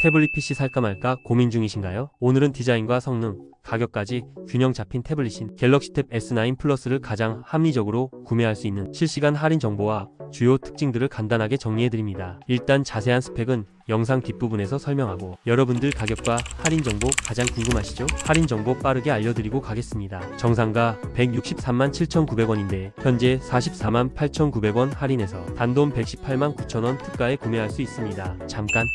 태블릿 PC 살까 말까 고민 중이신가요? 오늘은 디자인과 성능, 가격까지 균형 잡힌 태블릿인 갤럭시 탭 S9 플러스를 가장 합리적으로 구매할 수 있는 실시간 할인 정보와 주요 특징들을 간단하게 정리해드립니다. 일단 자세한 스펙은 영상 뒷부분에서 설명하고 여러분들 가격과 할인 정보 가장 궁금하시죠? 할인 정보 빠르게 알려드리고 가겠습니다. 정상가 163만 7,900원인데 현재 44만 8,900원 할인해서 단돈 118만 9천원 특가에 구매할 수 있습니다. 잠깐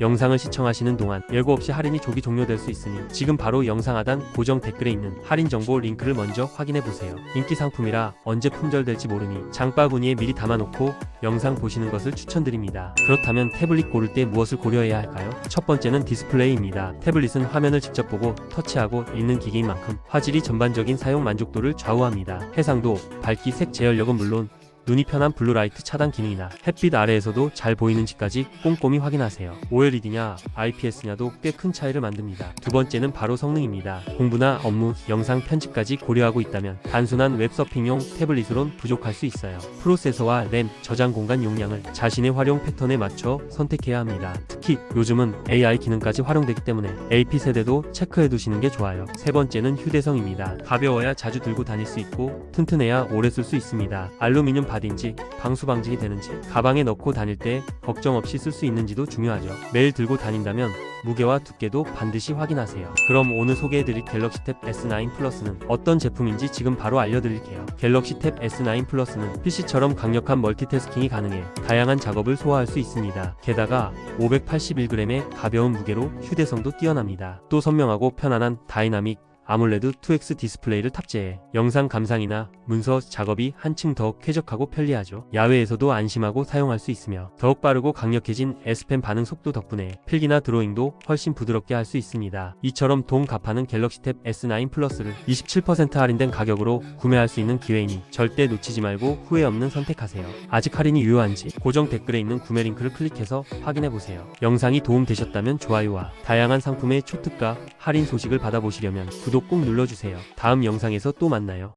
영상을 시청하시는 동안 예고 없이 할인이 조기 종료될 수 있으니 지금 바로 영상 하단 고정 댓글에 있는 할인 정보 링크를 먼저 확인해 보세요. 인기 상품이라 언제 품절될지 모르니 장바구니에 미리 담아놓고 영상 보시는 것을 추천드립니다. 그렇다면 태블릿 고를 때 무엇을 고려해야 할까요? 첫 번째는 디스플레이입니다. 태블릿은 화면을 직접 보고 터치하고 읽는 기기인 만큼 화질이 전반적인 사용 만족도를 좌우합니다. 해상도, 밝기, 색 제어력은 물론 눈이 편한 블루라이트 차단 기능이나 햇빛 아래에서도 잘 보이는지까지 꼼꼼히 확인하세요. OLED냐 IPS냐도 꽤 큰 차이를 만듭니다. 두 번째는 바로 성능입니다. 공부나 업무, 영상 편집까지 고려하고 있다면 단순한 웹서핑용 태블릿으론 부족할 수 있어요. 프로세서와 램, 저장 공간 용량을 자신의 활용 패턴에 맞춰 선택해야 합니다. 특히 요즘은 AI 기능까지 활용되기 때문에 AP 세대도 체크해 두시는 게 좋아요. 세 번째는 휴대성입니다. 가벼워야 자주 들고 다닐 수 있고 튼튼해야 오래 쓸 수 있습니다. 알루미늄 바디인지 방수 방진이 되는지 가방에 넣고 다닐 때 걱정 없이 쓸 수 있는지도 중요하죠. 매일 들고 다닌다면 무게와 두께도 반드시 확인하세요. 그럼 오늘 소개해드릴 갤럭시 탭 S9 플러스는 어떤 제품인지 지금 바로 알려드릴게요. 갤럭시 탭 S9 플러스는 PC처럼 강력한 멀티태스킹이 가능해 다양한 작업을 소화할 수 있습니다. 게다가 581g의 가벼운 무게로 휴대성도 뛰어납니다. 또 선명하고 편안한 다이나믹 아몰레드 2X 디스플레이를 탑재해 영상 감상이나 문서 작업이 한층 더 쾌적하고 편리하죠. 야외에서도 안심하고 사용할 수 있으며 더욱 빠르고 강력해진 S펜 반응 속도 덕분에 필기나 드로잉도 훨씬 부드럽게 할 수 있습니다. 이처럼 돈 갚하는 갤럭시 탭 S9 플러스를 27% 할인된 가격으로 구매할 수 있는 기회이니 절대 놓치지 말고 후회 없는 선택하세요. 아직 할인이 유효한지 고정 댓글에 있는 구매 링크를 클릭해서 확인해 보세요. 영상이 도움 되셨다면 좋아요와 다양한 상품의 초특가 할인 소식을 받아보시려면 구독 꼭 눌러주세요. 다음 영상에서 또 만나요.